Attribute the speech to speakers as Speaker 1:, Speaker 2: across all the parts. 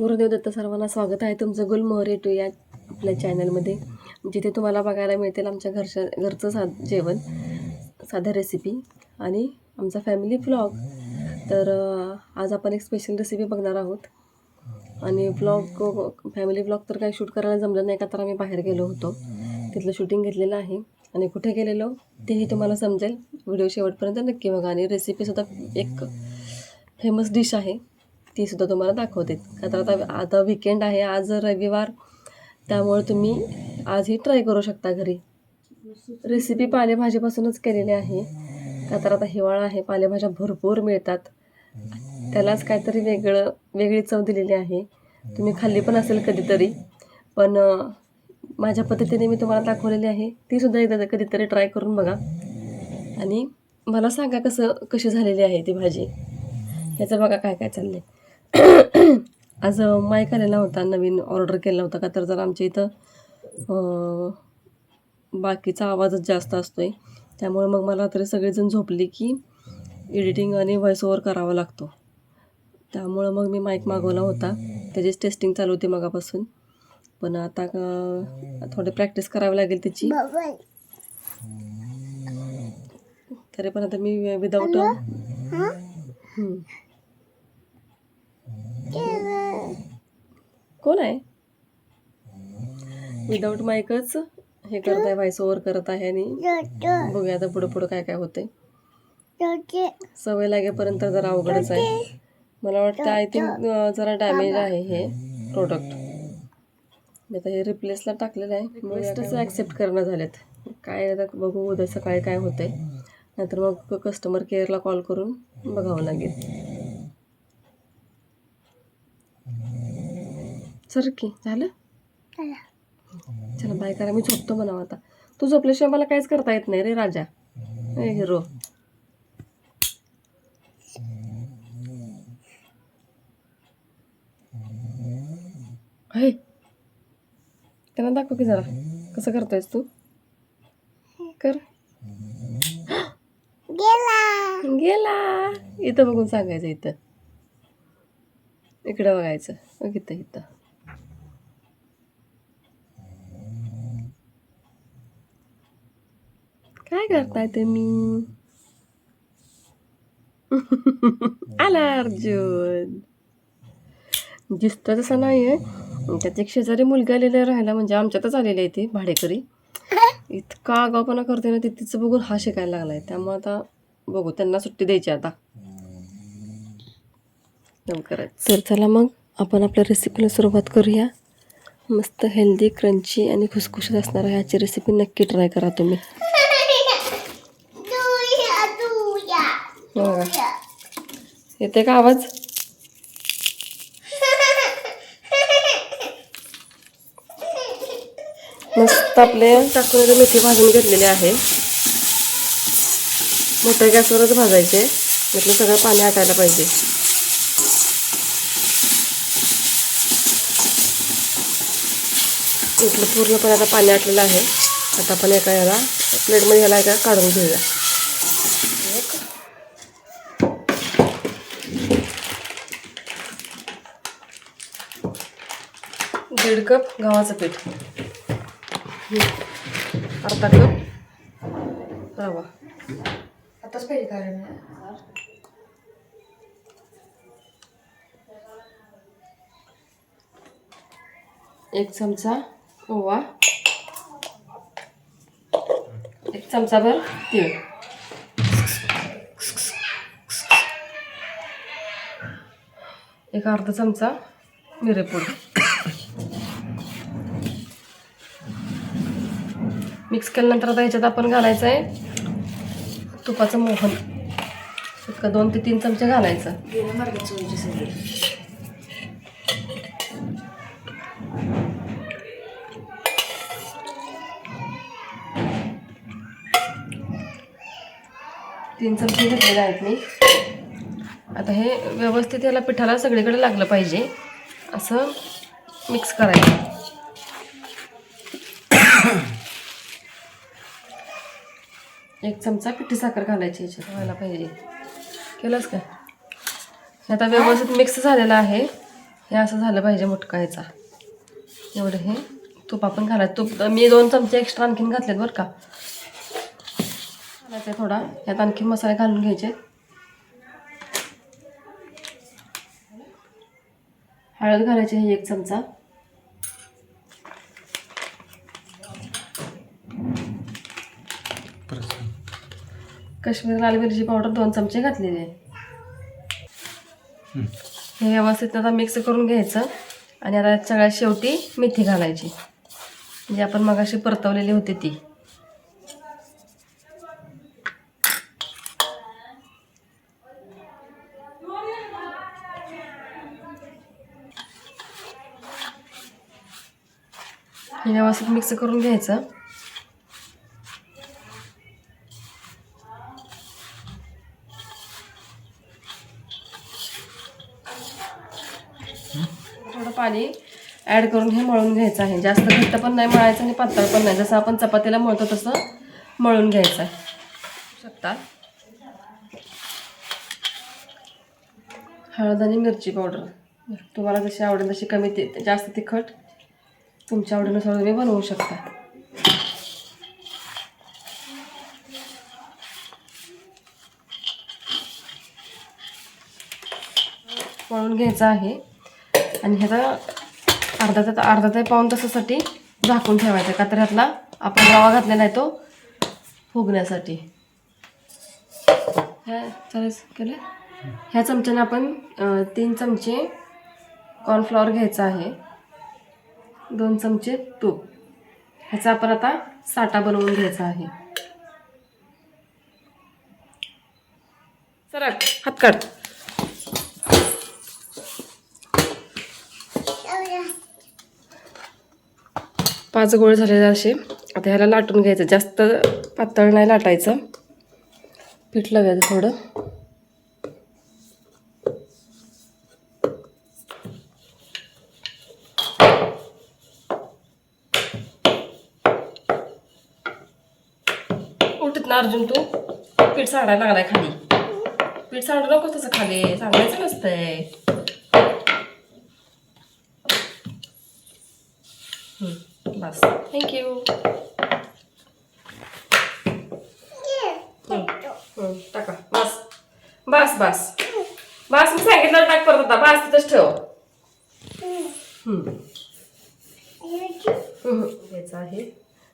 Speaker 1: गुरुदेव दत्त सर्वांना स्वागत आहे. तुमचं गुलमोहर टू या आपल्या चॅनलमध्ये. जिथे तुम्हाला बघायला मिळतील आमच्या घरच्या घरचं सा जेवण साध्या रेसिपी आणि आमचा फॅमिली ब्लॉग तर आज आपण एक स्पेशल रेसिपी बघणार आहोत. आणि ब्लॉग फॅमिली ब्लॉग तर काही शूट करायला जमलं नाही का तर आम्ही बाहेर गेलो होतो. तिथलं शूटिंग घेतलेलं आहे. आणि कुठे गेलेलो तेही तुम्हाला समजेल. व्हिडिओ शेवटपर्यंत नक्की बघा. आणि रेसिपीसुद्धा एक फेमस डिश आहे. ती सुद्धा तुम्हाला दाखवते. का तर आता आता विकेंड आहे आज रविवार. त्यामुळे तुम्ही आजही ट्राय करू शकता घरी. रेसिपी पालेभाजीपासूनच केलेली आहे. का तर आता हिवाळा आहे पालेभाज्या भरपूर मिळतात. त्यालाच काहीतरी वेगळं वेगळी चव दिलेली आहे. तुम्ही खाल्ली पण असेल कधीतरी. पण माझ्या पद्धतीने मी तुम्हाला दाखवलेली आहे. ती सुद्धा एकदा कधीतरी ट्राय करून बघा. आणि मला सांगा कसं कशी झालेली आहे ती भाजी. ह्याचं बघा काय काय चाललं आहे आज माईक आलेला होता नवीन ऑर्डर केला होता का तर जर आमच्या इथं बाकीचा आवाजच जास्त असतो आहे त्यामुळे मग मला तरी सगळेजण झोपली की एडिटिंग आणि व्हॉइस ओव्हर करावा लागतो. त्यामुळं मग मी माईक मागवला होता. त्याचीच टेस्टिंग चालू होती मगापासून. पण आता थोडी प्रॅक्टिस करावी लागेल त्याची. तरी पण आता मी विदाऊट कोण आहे? विदाऊट माईकच हे करत आहे व्हॉइस ओव्हर करत आहे आणि बघूया आता पुढं पुढं काय काय होते सवय लागेपर्यंत जरा अवघडच आहे. मला वाटतं आय थिंक जरा डॅमेज आहे हे प्रोडक्ट मी आता हे रिप्लेसला टाकलेलं आहे. बेस्टच ॲक्सेप्ट करणं झालेत. काय आता बघू उद्या सकाळी काय होतंय. नाहीतर मग कस्टमर केअरला कॉल करून बघावं लागेल. सर की झालं? चला. बाय करा. मी झोपतो म्हणावं आता. तू झोपल्याशिवाय मला काहीच करता येत नाही रे राजा. ए हिरो. हे त्यांना दाखव की जरा. कसं करतोयस तू? कर. गेला. इथं बघून सांगायचं इथं. इकडं बघायचं. बघ इथं इथं. काय करताय तुम्ही? आला अर्जुन. दिसतं तसं नाही आहे त्याच्या एक शेजारी मुलगा आलेला राहायला म्हणजे आमच्यातच आलेली आहे ती भाडेकरी. इतका आगावपणा करते ना ती तिचं बघून हा शिकायला लागलाय. त्यामुळे आता बघू त्यांना सुट्टी द्यायची आता. लवकरच. तर चला मग आपण आपल्या रेसिपीला सुरुवात करूया. मस्त हेल्दी क्रंची आणि खुसखुशीत असणारा ह्याची रेसिपी नक्की ट्राय करा तुम्ही. येते का आवाज? मस्त आपले टाकून मेथी भाजून घेतलेली आहे. मोठ्या गॅसवरच भाजायचे. म्हटलं सगळं पाणी आटायला पाहिजे. इथलं पूर्णपणे आता पाणी आटलेलं आहे. आता आपण एका याला प्लेटमध्ये ह्याला एका काढून घेऊया. दीड कप गव्हाचं पीठ. अर्धा कप रवा.
Speaker 2: आताच पहिले काढलं
Speaker 1: एक चमचा ओवा. एक चमचाभर तीळ. एक अर्धा चमचा मिरेपूड. मिक्स केल्यानंतर आता ह्याच्यात आपण घालायचं आहे तुपाचं मोहन. एक दोन ते तीन चमचे घालायचं. तीन चमचे घेतलेले आहेत मी. आता हे व्यवस्थित याला पिठाला सगळीकडे लागलं पाहिजे. असं मिक्स करायचं. एक चमचा पिठी साखर घालायची याच्यात व्हायला पाहिजे. केलंच का? हे आता व्यवस्थित मिक्स झालेलं आहे. हे असं झालं पाहिजे मुटका ह्याचा एवढं हे तूप आपण घालायचं तूप मी दोन चमचे एक्स्ट्रा आणखीन घातलेत बरं का. घालायचं थोडा. यात आणखी मसाले घालून घ्यायचे. हळद घालायची हे एक चमचा. काश्मीर लाल मिरची पावडर दोन चमचे घातलेले आहे. हे व्यवस्थित आता मिक्स करून घ्यायचं. आणि आता सगळ्यात शेवटी मेथी घालायची. जी आपण मगाशी परतवलेली होती ती. हे व्यवस्थित मिक्स करून घ्यायचं. थोडं पाणी ॲड करून हे मळून घ्यायचं आहे. जास्त घट्ट पण नाही मळायचं आणि पातळ पण नाही. जसं आपण चपातीला मळतो तसं मळून घ्यायचं आहे. शकता? हळद आणि मिरची पावडर तुम्हाला जशी आवडेल तशी कमी ते जास्त तिखट तुमच्या आवडीनुसार तुम्ही बनवू शकता. मळून घ्यायचं आहे. आणि ह्याचा अर्धा ते अर्धा ते पाऊन तासासाठी झाकून ठेवायचा का तर ह्यातला आपण रवा घातलेला आहे तो फुगण्यासाठी. ह्या चालेल केलं? ह्या चमच्याने आपण तीन चमचे कॉर्नफ्लॉवर घ्यायचा आहे. दोन चमचे तूप. ह्याचा आपण आता साठा बनवून घ्यायचा आहे. सरक हात पाच गोळे झालेले असे. आता ह्याला लाटून घ्यायचं. जास्त पातळ नाही लाटायचं. पीठ लावायचं थोडं. उठत ना अर्जुन तू. पीठ सांडायला लागलाय खाली. पीठ सांडू नको तसं खाली. सांगायचं नसतंय हम्म, बस थँक्यू टाका बस बस. बस मी सांगितलं टाक परत आता बस तिथंच ठेव. हम्म. घ्यायचं आहे.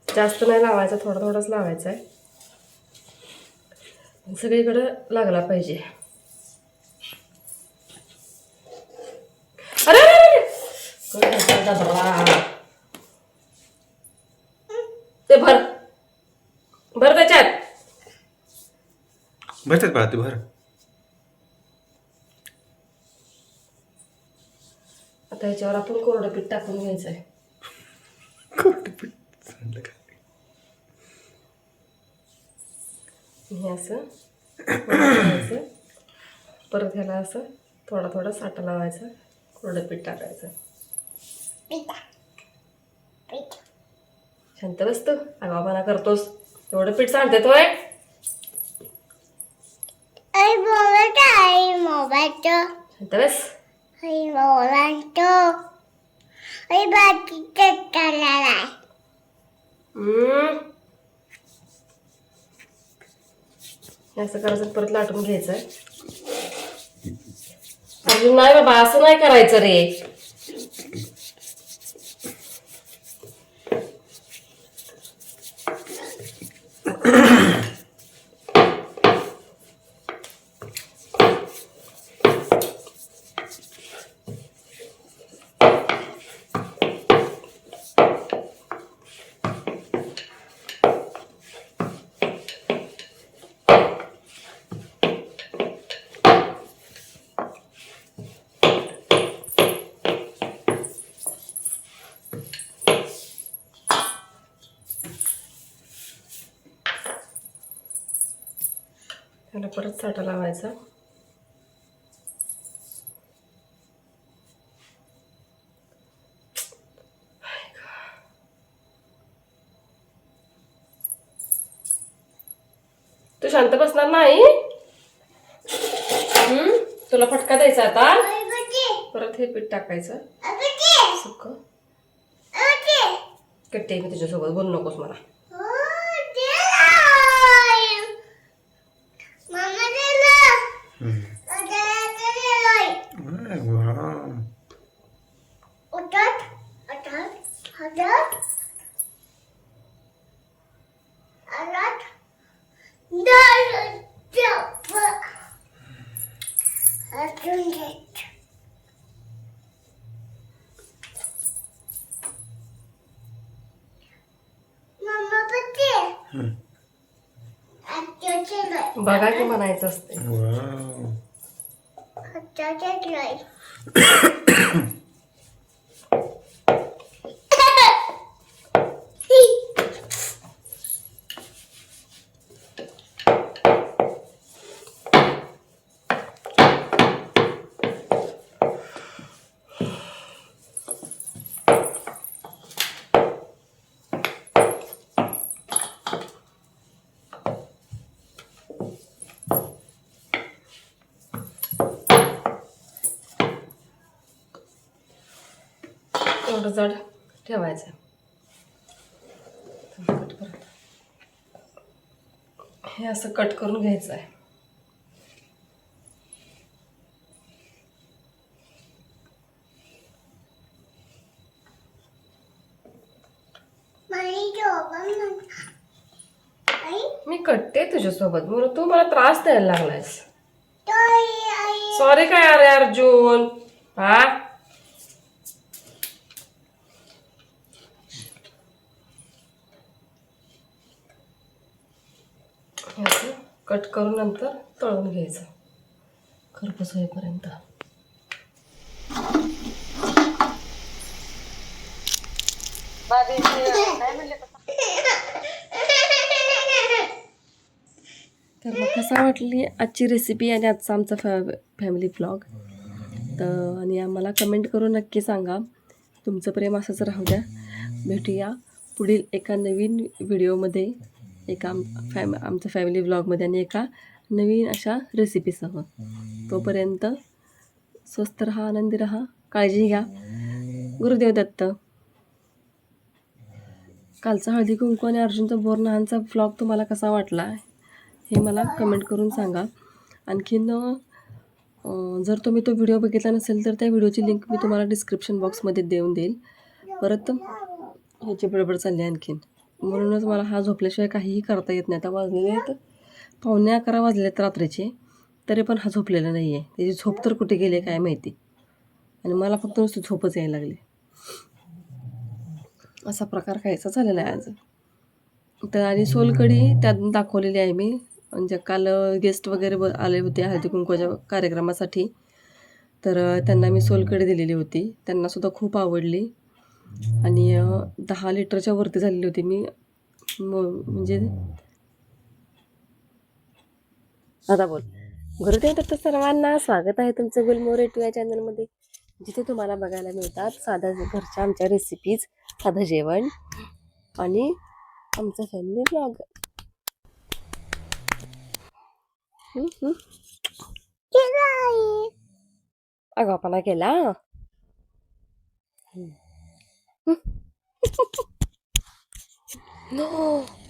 Speaker 1: जास्त नाही लावायचं थोडा थोडाच लावायचा आहे. सगळीकडं लागला पाहिजे. अरे ते भर. भर त्याच्यात.
Speaker 3: भरतात बाळा ते भर.
Speaker 1: आता ह्याच्यावर आपण कोरडं पीठ टाकून घ्यायचं आहे
Speaker 3: सांडलं का?
Speaker 1: हे असं. परत ह्याला असं थोडा थोडा साठा लावायचा कोरडं पीठ टाकायचं. शांत बस तू आगावपणा करतोस. एवढं पीठ सांगते तोय
Speaker 4: आई मोबाईल आई बाकी
Speaker 1: असं करायचं परत लाटून घ्यायचं. अजून नाही बाबा असं नाही करायचं रे. त्याला परत साठा लावायचा. तू शांत बसणार नाही? हम्म? तुला फटका द्यायचा आता. परत हे पीठ टाकायचं. सुक. कट्टे मी तुझ्यासोबत. बोलू नकोस मला. बघा की म्हणायचं असते.
Speaker 4: Dr. Joyce.
Speaker 1: एवढं जड ठेवायचं. कट परत. हे असं कट करून घ्यायचं आहे. मी कटते तुझ्यासोबत. म्हणून तू मला त्रास द्यायला लागलायस. सॉरी काय अरे अर्जुन. हे असं कट करून नंतर तळून घ्यायचं. खरपूस होईपर्यंत. तर मग कसा वाटली आजची रेसिपी आणि आजचा आमचा फॅ फॅमिली ब्लॉग तर आणि आम्हाला कमेंट करून नक्की सांगा. तुमचं प्रेम असंच राहू द्या. भेटूया पुढील एका नवीन व्हिडिओमध्ये एका आम फॅम आमच्या फॅमिली ब्लॉगमध्ये आणि एका नवीन अशा रेसिपीसह तोपर्यंत स्वस्त रहा आनंदी रहा काळजी घ्या. गुरुदेव दत्त. कालचा हळदी कुंकू आणि अर्जुनचा बोरनहानचा ब्लॉग तुम्हाला कसा वाटला हे मला कमेंट करून सांगा. आणखीन जर तुम्ही तो व्हिडिओ बघितला नसेल तर त्या व्हिडिओची लिंक मी तुम्हाला डिस्क्रिप्शन बॉक्समध्ये देऊन देईल. परत ह्याची बडबड चालली आहे आणखीन. म्हणूनच मला हा झोपल्याशिवाय काहीही करता येत नाही. आता वाजलेले आहेत पावणे अकरा वाजले आहेत रात्रीचे तरी पण हा झोपलेला नाही आहे त्याची झोप तर कुठे गेली काय माहिती? आणि मला फक्त नुसती झोपच यायला लागली. असा प्रकार कायचा झालेला आहे आज. तर आणि सोलकडी त्यात दाखवलेली आहे मी. म्हणजे काल गेस्ट वगैरे ब आले होते हळदी कुंकवाच्या कार्यक्रमासाठी. तर त्यांना मी सोलकडी दिलेली होती. त्यांनासुद्धा खूप आवडली. आणि दहा लिटरच्या वरती झालेली होती मी. म- म्हणजे आता बोल. गुरुदेव दत्त सर्वांना स्वागत आहे तुमचं गुलमोरे टू या चॅनलमध्ये. जिथे तुम्हाला बघायला मिळतात साध्या घरच्या आमच्या रेसिपीज साधं जेवण आणि आमचा फॅमिली ब्लॉग. आगापणा केला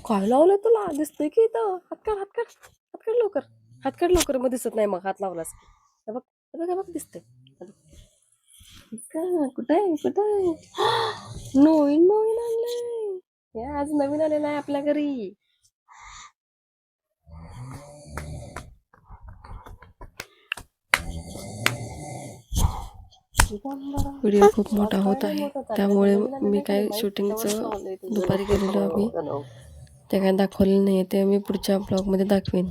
Speaker 1: काय लावलं तुला. दिसतंय की इथं. हात काढ हातकाट लवकर. हातकाट लवकर. मग दिसत नाही मग हात लावलास बघ बघ बघ दिसतंय. कुठे कुठे कुठं आहे? कुठं आहे? नवीन नवीन आणलंय. आज नवीन आलेलं आहे आपल्या घरी. व्हिडिओ खूप मोठा होत आहे. त्यामुळे मी काय शूटिंगचं दुपारी केलेलं आम्ही. ते काय दाखवलेलं नाही ते मी पुढच्या ब्लॉगमध्ये दाखवेन.